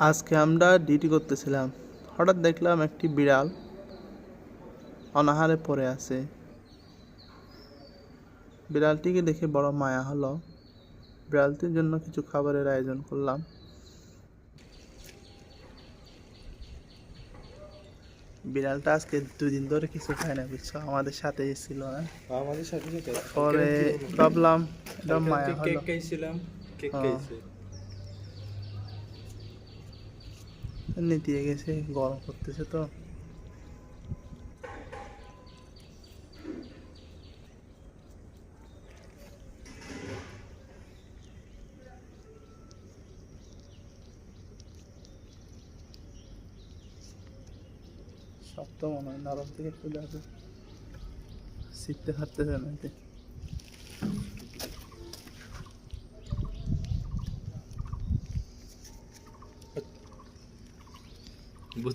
আজকে আমরা ডিউটি করতেছিলাম। হঠাৎ দেখলাম একটি বিড়াল অনাহারে পড়ে আছে। বিড়ালটিকে দেখে বড় মায়া হলো। বিড়ালটির জন্য কিছু খাবারের আয়োজন করলাম। বিড়ালটা আজকে দুই দিন ধরে কিছু খায় না বুঝছ? আমাদের সাথে ছিল না আমাদের সাথে পরে ভাবলাম এটা মায়া কেক হলো। খাইছিলাম কেক হ্যাঁ। খাইছে। এমনি দিয়ে গেছে, গরম করতেছে তো সব তো মনে হয় নরম থেকে একটু দেখো শিখতে পারতেছে না।